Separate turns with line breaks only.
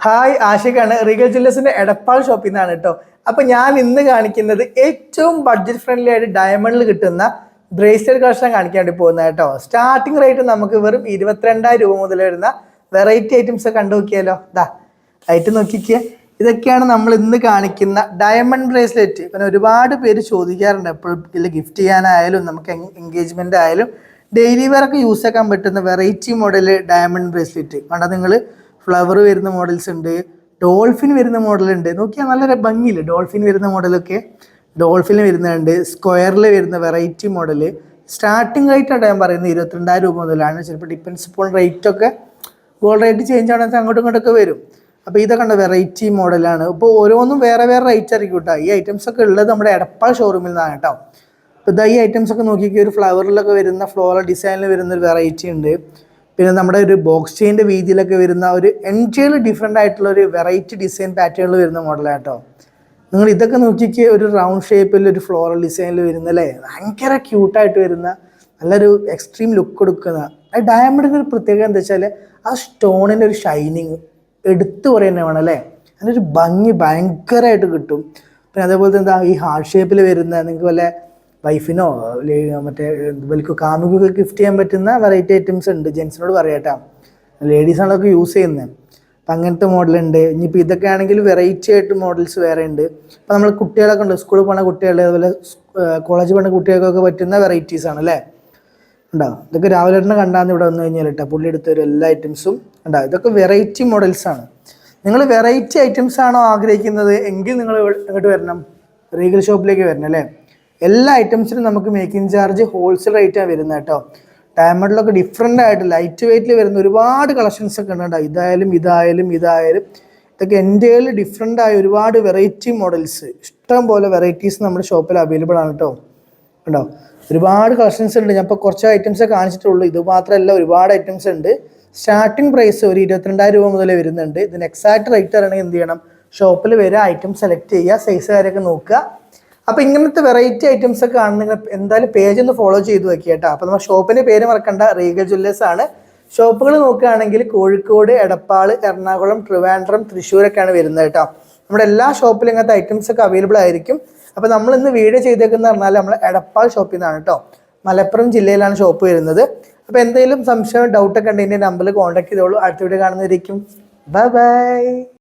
Hi ആഷിഖാണ് Regal ജ്വല്ലേഴ്സിന്റെ എടപ്പാൾ ഷോപ്പിൽ നിന്നാണ് കേട്ടോ അപ്പൊ ഞാൻ ഇന്ന് കാണിക്കുന്നത് ഏറ്റവും ബഡ്ജറ്റ് ഫ്രണ്ട്ലി ആയിട്ട് ഡയമണ്ടിൽ കിട്ടുന്ന ബ്രേസ്ലെറ്റ് കളക്ഷൻ കാണിക്കാൻ വേണ്ടി പോകുന്നത് കേട്ടോ സ്റ്റാർട്ടിംഗ് റേറ്റ് നമുക്ക് വെറും ഇരുപത്തിരണ്ടായിരം രൂപ മുതൽ വരുന്ന വെറൈറ്റി ഐറ്റംസ് കണ്ടു നോക്കിയാലോ? ദാ ഐറ്റം നോക്കിക്കുക ഇതൊക്കെയാണ് നമ്മൾ ഇന്ന് കാണിക്കുന്ന ഡയമണ്ട് ബ്രേസ്ലെറ്റ് പിന്നെ ഒരുപാട് പേര് ചോദിക്കാറുണ്ട് എപ്പോഴും ഇതിൽ ഗിഫ്റ്റ് ചെയ്യാനായാലും നമുക്ക് എൻഗേജ്മെന്റ് ആയാലും. ഡെയിലി വെയർ ഒക്കെ യൂസ് ആക്കാൻ പറ്റുന്ന വെറൈറ്റി മോഡൽ ഡയമണ്ട് ബ്രേസ്ലെറ്റ് കണ്ടാൽ നിങ്ങൾ ഫ്ലവർ വരുന്ന മോഡൽസ് ഉണ്ട് ഡോൾഫിൻ വരുന്ന മോഡൽ ഉണ്ട്. നോക്കിയാൽ നല്ല ഭംഗിയില്ലേ? ഡോൾഫിൻ വരുന്ന മോഡലൊക്കെ ഡോൾഫിൻ വരുന്നുണ്ട് സ്ക്വയറിൽ വരുന്ന വെറൈറ്റി മോഡൽ സ്റ്റാർട്ടിംഗ് റേറ്റ് ആണ് ഞാൻ പറയുന്നത് ഇരുപത്തിരണ്ടായിരം രൂപ മുതലാണ്. ചിലപ്പോൾ ഡിപ്പെൻസ് ഇപ്പോൾ റേറ്റ് ഒക്കെ ഗോൾഡ് റേറ്റ് ചേഞ്ച് ആണെങ്കിൽ അങ്ങോട്ടും ഇങ്ങോട്ടൊക്കെ വരും. അപ്പോൾ ഇതൊക്കെ ഉണ്ട് വെറൈറ്റി മോഡലാണ് ഇപ്പോൾ ഓരോന്നും വേറെ വേറെ റേറ്റ് ആയിരിക്കും കേട്ടോ. ഈ ഐറ്റംസ് ഒക്കെ ഉള്ളത് നമ്മുടെ എടപ്പാൾ ഷോറൂമിൽ നിന്നാണ് കേട്ടോ. ഇപ്പോൾ ഇതാ ഈ ഐറ്റംസ് ഒക്കെ നോക്കിയൊക്കെ ഒരു ഫ്ലവറിലൊക്കെ വരുന്ന ഫ്ലോറൽ ഡിസൈനിൽ വരുന്ന ഒരു വെറൈറ്റി ഉണ്ട്. പിന്നെ നമ്മുടെ ഒരു ബോക്സ് ചെയിന്റെ വീതിയിലൊക്കെ വരുന്ന ഒരു എന്റയർലി ഡിഫറെന്റ് ആയിട്ടുള്ള ഒരു വെറൈറ്റി ഡിസൈൻ പാറ്റേണിൽ വരുന്ന മോഡലാണ് കേട്ടോ നിങ്ങൾ ഇതൊക്കെ നോക്കിക്ക് ഒരു റൗണ്ട് ഷേപ്പിൽ ഒരു ഫ്ലോറൽ ഡിസൈനിൽ വരുന്നല്ലേ ഭയങ്കര ക്യൂട്ടായിട്ട് വരുന്ന നല്ലൊരു എക്സ്ട്രീം ലുക്ക് കൊടുക്കുന്ന ആ ഡയമണ്ടിന്റെ ഒരു പ്രത്യേകത എന്താ വെച്ചാൽ ആ സ്റ്റോണിന്റെ ഒരു ഷൈനിങ് എടുത്തു പറയുന്നത് വേണം അല്ലേ അതിന്റെ ഒരു ഭംഗി ഭയങ്കരമായിട്ട് കിട്ടും. പിന്നെ അതേപോലെ എന്താ ഈ ഹാർട്ട് ഷേപ്പിൽ വരുന്ന നിങ്ങൾക്ക് വല്ല വൈഫിനോ മറ്റേ ഇവർക്ക് കാമുകൾക്ക് ഗിഫ്റ്റ് ചെയ്യാൻ പറ്റുന്ന വെറൈറ്റി ഐറ്റംസ് ഉണ്ട്. ജെൻസിനോട് പറയട്ടാ. ലേഡീസാണൊക്കെ യൂസ് ചെയ്യുന്നത് അപ്പം അങ്ങനത്തെ മോഡലുണ്ട് ഇനിയിപ്പോൾ ഇതൊക്കെ ആണെങ്കിൽ വെറൈറ്റി ആയിട്ട് മോഡൽസ് വേറെ ഉണ്ട്. അപ്പോൾ നമ്മൾ കുട്ടികളൊക്കെ ഉണ്ട്. സ്കൂളിൽ പോകുന്ന കുട്ടികൾ അതുപോലെ കോളേജിൽ പോകുന്ന കുട്ടികൾക്കൊക്കെ പറ്റുന്ന വെറൈറ്റീസ് ആണ് അല്ലേ? ഉണ്ടാവും ഇതൊക്കെ രാവിലെ തന്നെ കണ്ടാന്ന് ഇവിടെ വന്നു കഴിഞ്ഞാൽ കേട്ടോ പുള്ളി എടുത്ത ഒരു എല്ലാ ഐറ്റംസും ഉണ്ടാവും ഇതൊക്കെ വെറൈറ്റി മോഡൽസ് ആണ്. നിങ്ങൾ വെറൈറ്റി ഐറ്റംസ് ആണോ ആഗ്രഹിക്കുന്നത്? എങ്കിൽ നിങ്ങൾ ഇങ്ങോട്ട് വരണം. റീഗൽ ഷോപ്പിലേക്ക് വരണം അല്ലേ? എല്ലാ ഐറ്റംസിനും നമുക്ക് മേക്കിംഗ് ചാർജ് ഹോൾസെയിൽ റേറ്റാണ് വരുന്നത് കേട്ടോ. ഡയമണ്ടിലൊക്കെ ഡിഫറെന്റ് ആയിട്ട് ലൈറ്റ് വെയിറ്റിൽ വരുന്ന ഒരുപാട് കളക്ഷൻസ് ഒക്കെ ഉണ്ട് ഇതായാലും ഇതായാലും ഇതായാലും. ഇതൊക്കെ എന്റെ ഡിഫറെന്റ് ആയ ഒരുപാട് വെറൈറ്റി മോഡൽസ് ഇഷ്ടം പോലെ വെറൈറ്റീസ് നമ്മുടെ ഷോപ്പിൽ അവൈലബിൾ ആണ് കേട്ടോ. ഉണ്ടോ ഒരുപാട് കളക്ഷൻസ് ഉണ്ട്. ഞാൻ ഇപ്പോൾ കുറച്ച് ഐറ്റംസ് കാണിച്ചിട്ടുള്ളൂ. ഇത് മാത്രമല്ല ഒരുപാട് ഐറ്റംസ് ഉണ്ട്. സ്റ്റാർട്ടിംഗ് പ്രൈസ് ഒരു ഇരുപത്തിരണ്ടായിരം രൂപ മുതലേ വരുന്നുണ്ട്. ഇതിന് എക്സാക്ട് റേറ്റ് അറിയണമെങ്കിൽ എന്ത് ചെയ്യണം? ഷോപ്പിൽ വരിക ഐറ്റം സെലക്ട് ചെയ്യുക സൈസ് കാര്യമൊക്കെ നോക്കുക. അപ്പോൾ ഇങ്ങനത്തെ വെറൈറ്റി ഐറ്റംസ് ഒക്കെ നിങ്ങൾ എന്തായാലും പേജ് ഒന്ന് ഫോളോ ചെയ്ത് വെക്കുക കേട്ടോ അപ്പോൾ നമ്മുടെ ഷോപ്പിന്റെ പേര് മറക്കണ്ട റീഗൽ ജ്വല്ലേഴ്സ് ആണ്. ഷോപ്പുകൾ നോക്കുകയാണെങ്കിൽ കോഴിക്കോട് എടപ്പാൾ എറണാകുളം ട്രിവാൻഡ്രം തൃശ്ശൂരൊക്കെയാണ് വരുന്നത് കേട്ടോ നമ്മുടെ എല്ലാ ഷോപ്പിലും ഇങ്ങനത്തെ ഐറ്റംസ് ഒക്കെ അവൈലബിൾ ആയിരിക്കും. അപ്പോൾ നമ്മൾ ഇന്ന് വീഡിയോ ചെയ്തേക്കുന്ന പറഞ്ഞാൽ നമ്മൾ എടപ്പാൾ ഷോപ്പിൽ നിന്നാണ് കേട്ടോ മലപ്പുറം ജില്ലയിലാണ് ഷോപ്പ് വരുന്നത്. അപ്പോൾ എന്തെങ്കിലും സംശയം ഡൗട്ടൊക്കെ ഉണ്ടെങ്കിൽ നമ്പറിൽ കോൺടാക്ട് ചെയ്തോളൂ. അടുത്ത വീഡിയോ കാണുന്നതായിരിക്കും ബൈ ബൈ